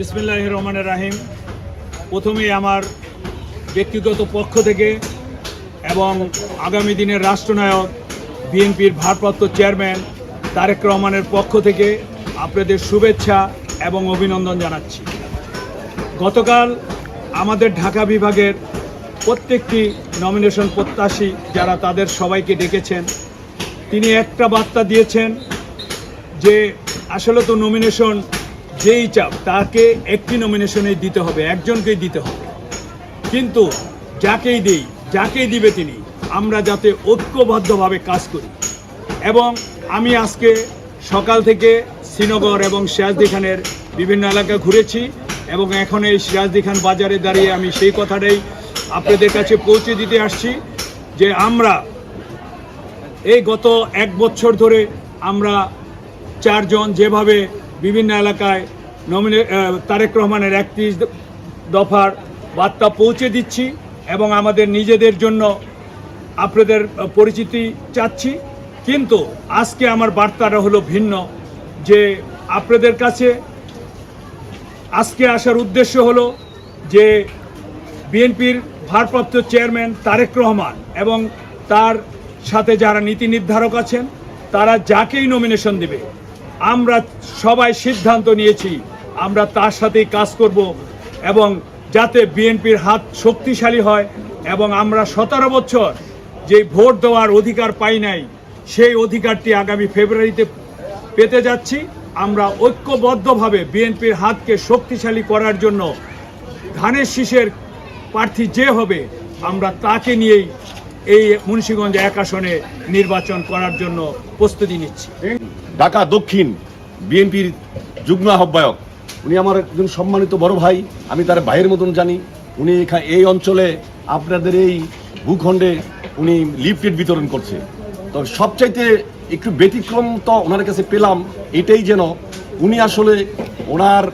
বিসমিল্লাহ রহমানের রাহিম প্রথমেই আমার ব্যক্তিগত পক্ষ থেকে এবং আগামী দিনের রাষ্ট্রনায়ক, বিএনপির ভারপ্রাপ্ত চেয়ারম্যান তারেক রহমানের পক্ষ থেকে আপনাদের শুভেচ্ছা এবং অভিনন্দন জানাচ্ছি। গতকাল আমাদের ঢাকা বিভাগের প্রত্যেকটি নমিনেশন প্রত্যাশী যারা তাদের সবাইকে ডেকেছেন, তিনি একটা বার্তা দিয়েছেন যে আসলে তো নমিনেশন যেই চাপ তাকে একটি নমিনেশনেই দিতে হবে, একজনকেই দিতে হবে। কিন্তু যাকেই দেই, যাকেই দিবে তিনি, আমরা যাতে ঐক্যবদ্ধভাবে কাজ করি। এবং আমি আজকে সকাল থেকে শ্রীনগর এবং সিরাজদি খানের বিভিন্ন এলাকা ঘুরেছি এবং এখন এই সিরাজদি খান বাজারে দাঁড়িয়ে আমি সেই কথাটাই আপনাদের কাছে পৌঁছে দিতে আসছি যে আমরা এই গত এক বছর ধরে আমরা চারজন যেভাবে বিভিন্ন এলাকায় নমিনে তারেক রহমানের একত্রিশ দফার বার্তা পৌঁছে দিচ্ছি এবং আমাদের নিজেদের জন্য আপনাদের পরিচিতি চাচ্ছি। কিন্তু আজকে আমার বার্তাটা হলো ভিন্ন, যে আপনাদের কাছে আজকে আসার উদ্দেশ্য হলো যে বিএনপির ভারপ্রাপ্ত চেয়ারম্যান তারেক রহমান এবং তার সাথে যারা নীতি নির্ধারক আছেন, তারা যাকেই নমিনেশন দেবে আমরা সবাই সিদ্ধান্ত নিয়েছি, আমরা তার সাথেই কাজ করব এবং যাতে বিএনপির হাত শক্তিশালী হয় এবং আমরা সতেরো বছর যে ভোট দেওয়ার অধিকার পাই নাই, সেই অধিকারটি আগামী ফেব্রুয়ারিতে পেতে যাচ্ছি। আমরা ঐক্যবদ্ধভাবে বিএনপির হাতকে শক্তিশালী করার জন্য ধানের শীষের প্রার্থী যে হবে, আমরা তাকে নিয়েই এই মুন্সিগঞ্জ এক আসনে নির্বাচন করার জন্য প্রস্তুতি নিচ্ছি। ঢাকা দক্ষিণ বিএনপির যুগ্ম আহ্বায়ক। উনি আমার একজন সম্মানিত বড় ভাই, আমি তার ভাইয়ের মতন জানি। উনি এখানে এই অঞ্চলে আপনাদের এই ভূখণ্ডে উনি লিফলেট বিতরণ করছে। তো সবচাইতে একটু ব্যতিক্রম তো ওনার কাছে পেলাম, এটাই যেন উনি আসলে ওনার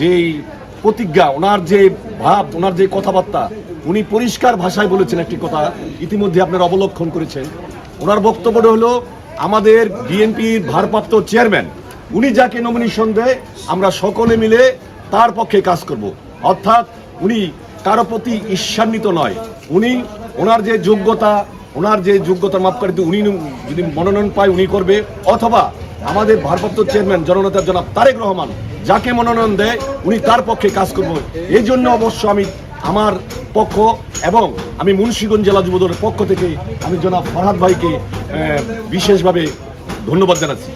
যেই প্রতিজ্ঞা, ওনার যে ভাব, ওনার যে কথাবার্তা উনি পরিষ্কার ভাষায় বলেছেন একটি কথা, ইতিমধ্যে আপনার অবলক্ষণ করেছেন। ওনার বক্তব্যটা হলো, আমাদের বিএনপির ভারপ্রাপ্ত চেয়ারম্যান, উনি যাকে নমিনেশন দেয়, আমরা সকলে মিলে তার পক্ষে কাজ করব। অর্থাৎ উনি কারও প্রতি ঈর্ষান্বিত নয়। উনি ওনার যে যোগ্যতা, ওনার যে যোগ্যতার মাপকাঠিতে উনি যদি মনোনয়ন পায় উনি করবে। অথবা আমাদের ভারপ্রাপ্ত চেয়ারম্যান, জননেতা জনাব তারেক রহমান যাকে মনোনয়ন দেয়, উনি তার পক্ষে কাজ করব। এই জন্য অবশ্য আমি আমার পক্ষ এবং আমি মুন্সিগঞ্জ জেলা যুবদলের পক্ষ থেকে আমি জনাব ফরহাদ ভাইকে বিশেষভাবে ধন্যবাদ জানাচ্ছি।